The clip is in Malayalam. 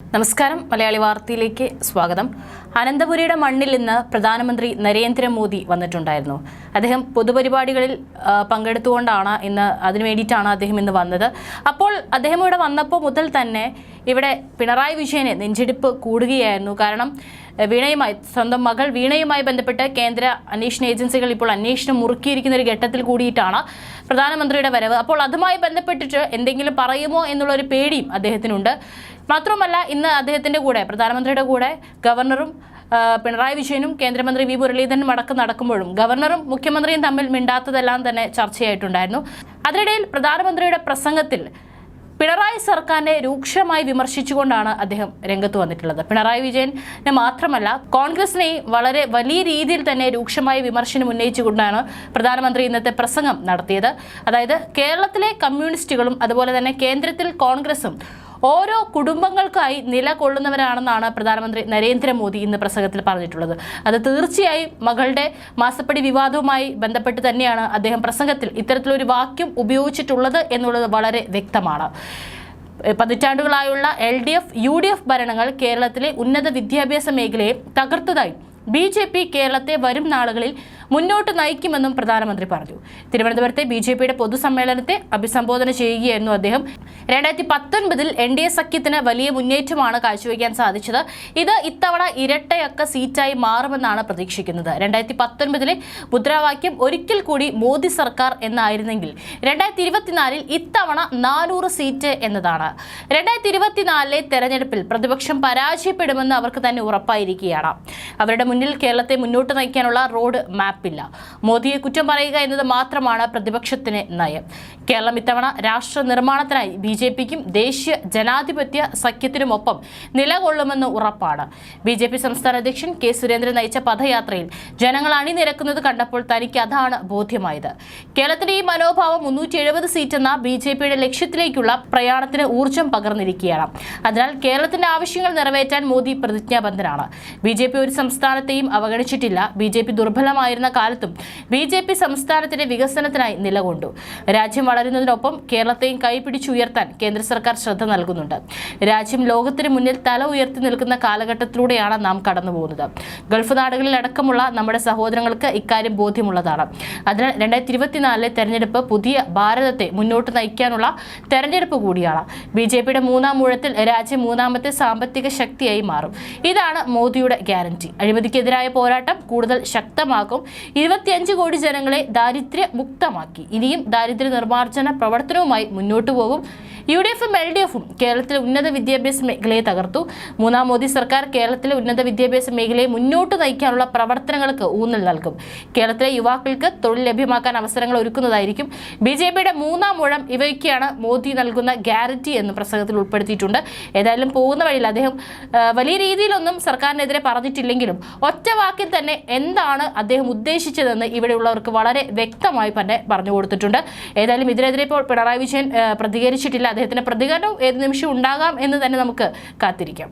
നമസ്കാരം. മലയാളി വാർത്തയിലേക്ക് സ്വാഗതം. അനന്തപുരിയുടെ മണ്ണിൽ ഇന്ന് പ്രധാനമന്ത്രി നരേന്ദ്രമോദി വന്നിട്ടുണ്ടായിരുന്നു. അദ്ദേഹം പൊതുപരിപാടികളിൽ പങ്കെടുത്തുകൊണ്ടാണ് ഇന്ന് അതിനു വേണ്ടിയിട്ടാണ് അദ്ദേഹം ഇന്ന് വന്നത്. അപ്പോൾ അദ്ദേഹം ഇവിടെ വന്നപ്പോൾ മുതൽ തന്നെ ഇവിടെ പിണറായി വിജയന് നെഞ്ചിടിപ്പ് കൂടുകയായിരുന്നു. കാരണം വീണയുമായി സ്വന്തം മകൾ വീണയുമായി ബന്ധപ്പെട്ട് കേന്ദ്ര അന്വേഷണ ഏജൻസികൾ ഇപ്പോൾ അന്വേഷണം മുറുക്കിയിരിക്കുന്ന ഒരു ഘട്ടത്തിൽ കൂടിയിട്ടാണ് പ്രധാനമന്ത്രിയുടെ വരവ്. അപ്പോൾ അതുമായി ബന്ധപ്പെട്ടിട്ട് എന്തെങ്കിലും പറയുമോ എന്നുള്ളൊരു പേടിയും അദ്ദേഹത്തിനുണ്ട്. മാത്രമല്ല ഇന്ന് അദ്ദേഹത്തിന്റെ കൂടെ പ്രധാനമന്ത്രിയുടെ കൂടെ ഗവർണറും പിണറായി വിജയനും കേന്ദ്രമന്ത്രി വി മുരളീധരനും അടക്കം നടക്കുമ്പോഴും ഗവർണറും മുഖ്യമന്ത്രിയും തമ്മിൽ മിണ്ടാത്തതെല്ലാം തന്നെ ചർച്ചയായിട്ടുണ്ടായിരുന്നു. അതിനിടയിൽ പ്രധാനമന്ത്രിയുടെ പ്രസംഗത്തിൽ പിണറായി സർക്കാരിനെ രൂക്ഷമായി വിമർശിച്ചുകൊണ്ടാണ് അദ്ദേഹം രംഗത്ത് വന്നിട്ടുള്ളത്. പിണറായി വിജയനെ മാത്രമല്ല കോൺഗ്രസിനെയും വളരെ വലിയ രീതിയിൽ തന്നെ രൂക്ഷമായ വിമർശനം ഉന്നയിച്ചുകൊണ്ടാണ് പ്രധാനമന്ത്രി ഇന്നത്തെ പ്രസംഗം നടത്തിയത്. അതായത് കേരളത്തിലെ കമ്മ്യൂണിസ്റ്റുകളും അതുപോലെ തന്നെ കേന്ദ്രത്തിൽ കോൺഗ്രസും ഓരോ കുടുംബങ്ങൾക്കായി നിലകൊള്ളുന്നവരാണെന്നാണ് പ്രധാനമന്ത്രി നരേന്ദ്രമോദി ഇന്ന് പ്രസംഗത്തിൽ പറഞ്ഞിട്ടുള്ളത്. അത് തീർച്ചയായും മകളുടെ മാസപ്പടി വിവാദവുമായി ബന്ധപ്പെട്ട് തന്നെയാണ് അദ്ദേഹം പ്രസംഗത്തിൽ ഇത്തരത്തിലൊരു വാക്യം ഉപയോഗിച്ചിട്ടുള്ളത് എന്നുള്ളത് വളരെ വ്യക്തമാണ്. പതിറ്റാണ്ടുകളായുള്ള L D F U D F ഭരണങ്ങൾ കേരളത്തിലെ ഉന്നത വിദ്യാഭ്യാസ മേഖലയെ തകർത്തതായി. ബി ജെ പി കേരളത്തെ വരും നാളുകളിൽ മുന്നോട്ട് നയിക്കുമെന്നും പ്രധാനമന്ത്രി പറഞ്ഞു. തിരുവനന്തപുരത്തെ ബി ജെ പിയുടെ പൊതുസമ്മേളനത്തെ അഭിസംബോധന ചെയ്യുകയായിരുന്നു അദ്ദേഹം. രണ്ടായിരത്തി പത്തൊൻപതിൽ എൻ ഡി എ സഖ്യത്തിന് വലിയ മുന്നേറ്റമാണ് കാഴ്ചവെക്കാൻ സാധിച്ചത്. ഇത് ഇത്തവണ ഇരട്ടയക്ക സീറ്റായി മാറുമെന്നാണ് പ്രതീക്ഷിക്കുന്നത്. രണ്ടായിരത്തി പത്തൊൻപതിലെ മുദ്രാവാക്യം ഒരിക്കൽ കൂടി മോദി സർക്കാർ എന്നായിരുന്നെങ്കിൽ രണ്ടായിരത്തി ഇരുപത്തിനാലിൽ ഇത്തവണ നാനൂറ് സീറ്റ് എന്നതാണ്. രണ്ടായിരത്തി ഇരുപത്തിനാലിലെ തെരഞ്ഞെടുപ്പിൽ പ്രതിപക്ഷം പരാജയപ്പെടുമെന്ന് അവർക്ക് തന്നെ ഉറപ്പായിരിക്കുകയാണ്. അവരുടെ മുന്നിൽ കേരളത്തെ മുന്നോട്ട് നയിക്കാനുള്ള റോഡ് മാപ്പില്ല. മോദിയെ കുറ്റം പറയുക എന്നത് മാത്രമാണ് പ്രതിപക്ഷത്തിന് നയം. കേരളം ഇത്തവണ രാഷ്ട്ര നിർമ്മാണത്തിനായി ബി ജെ പിക്കും ദേശീയ ജനാധിപത്യ സഖ്യത്തിനുമൊപ്പം നിലകൊള്ളുമെന്ന് ഉറപ്പാണ്. ബി ജെ പി സംസ്ഥാന അധ്യക്ഷൻ കെ സുരേന്ദ്രൻ നയിച്ച പദയാത്രയിൽ ജനങ്ങൾ അണിനിരക്കുന്നത് കണ്ടപ്പോൾ തനിക്ക് അതാണ് ബോധ്യമായത്. കേരളത്തിന്റെ ഈ മനോഭാവം മുന്നൂറ്റി എഴുപത് സീറ്റ് എന്ന ബി ജെ പിയുടെ ലക്ഷ്യത്തിലേക്കുള്ള പ്രയാണത്തിന് ഊർജം പകർന്നിരിക്കുകയാണ്. അതിനാൽ കേരളത്തിന്റെ ആവശ്യങ്ങൾ നിറവേറ്റാൻ മോദി പ്രതിജ്ഞാബദ്ധനാണ്. ബി ജെ പി ഒരു സംസ്ഥാനത്തെയും അവഗണിച്ചിട്ടില്ല. ബി ജെ പി ദുർബലമായിരുന്ന കാലത്തും ബി ജെ പി സംസ്ഥാനത്തിന്റെ വികസനത്തിനായി നിലകൊണ്ടു. രാജ്യം വളരുന്നതിനൊപ്പം കേരളത്തെയും കൈപിടിച്ചുയർത്താൻ കേന്ദ്ര സർക്കാർ ശ്രദ്ധ നൽകുന്നുണ്ട്. രാജ്യം ലോകത്തിന് മുന്നിൽ തല ഉയർത്തി നിൽക്കുന്ന കാലഘട്ടത്തിലൂടെയാണ് നാം കടന്നു പോകുന്നത് ഗൾഫ് നാടുകളിൽ അടക്കമുള്ള നമ്മുടെ സഹോദരങ്ങൾക്ക് ഇക്കാര്യം ബോധ്യമുള്ളതാണ്. അതിനാൽ രണ്ടായിരത്തി ഇരുപത്തിനാലിലെ തെരഞ്ഞെടുപ്പ് പുതിയ ഭാരതത്തെ മുന്നോട്ട് നയിക്കാനുള്ള തെരഞ്ഞെടുപ്പ് കൂടിയാണ്. ബി ജെ പിയുടെ മൂന്നാം മൂഴത്തിൽ രാജ്യം മൂന്നാമത്തെ സാമ്പത്തിക ശക്തിയായി മാറും. ഇതാണ് മോദിയുടെ ഗ്യാരണ്ടി. അഴിമതിക്കെതിരായ പോരാട്ടം കൂടുതൽ ശക്തമാക്കും. ഇരുപത്തിയഞ്ച് കോടി ജനങ്ങളെ ദാരിദ്ര്യ മുക്തമാക്കി ഇനിയും ദാരിദ്ര്യ നിർമ്മാർജന പ്രവർത്തനവുമായി മുന്നോട്ടു പോകും യു ഡി എഫും എൽ ഡി എഫും കേരളത്തിലെ ഉന്നത വിദ്യാഭ്യാസ മേഖലയെ തകർത്തു. മൂന്നാം മോദി സർക്കാർ കേരളത്തിലെ ഉന്നത വിദ്യാഭ്യാസ മേഖലയെ മുന്നോട്ട് നയിക്കാനുള്ള പ്രവർത്തനങ്ങൾക്ക് ഊന്നൽ നൽകും. കേരളത്തിലെ യുവാക്കൾക്ക് തൊഴിൽ ലഭ്യമാക്കാൻ അവസരങ്ങൾ ഒരുക്കുന്നതായിരിക്കും. ബി ജെ പിയുടെ മൂന്നാം മുഴം ഇവയ്ക്കാണ് മോദി നൽകുന്ന ഗ്യാരണ്ടി എന്ന് പ്രസംഗത്തിൽ ഉൾപ്പെടുത്തിയിട്ടുണ്ട്. ഏതായാലും പോകുന്ന വഴിയിൽ അദ്ദേഹം വലിയ രീതിയിലൊന്നും സർക്കാരിനെതിരെ പറഞ്ഞിട്ടില്ലെങ്കിലും ഒറ്റ വാക്കിൽ തന്നെ എന്താണ് അദ്ദേഹം ഉദ്ദേശിച്ചതെന്ന് ഇവിടെയുള്ളവർക്ക് വളരെ വ്യക്തമായി തന്നെ പറഞ്ഞു കൊടുത്തിട്ടുണ്ട്. ഏതായാലും ഇതിനെതിരെ ഇപ്പോൾ പിണറായി വിജയൻ പ്രതികരിച്ചിട്ടില്ല. അദ്ദേഹത്തിന്റെ പ്രതികരണം ഏത് നിമിഷം ഉണ്ടാകാം എന്ന് തന്നെ നമുക്ക് കാത്തിരിക്കാം.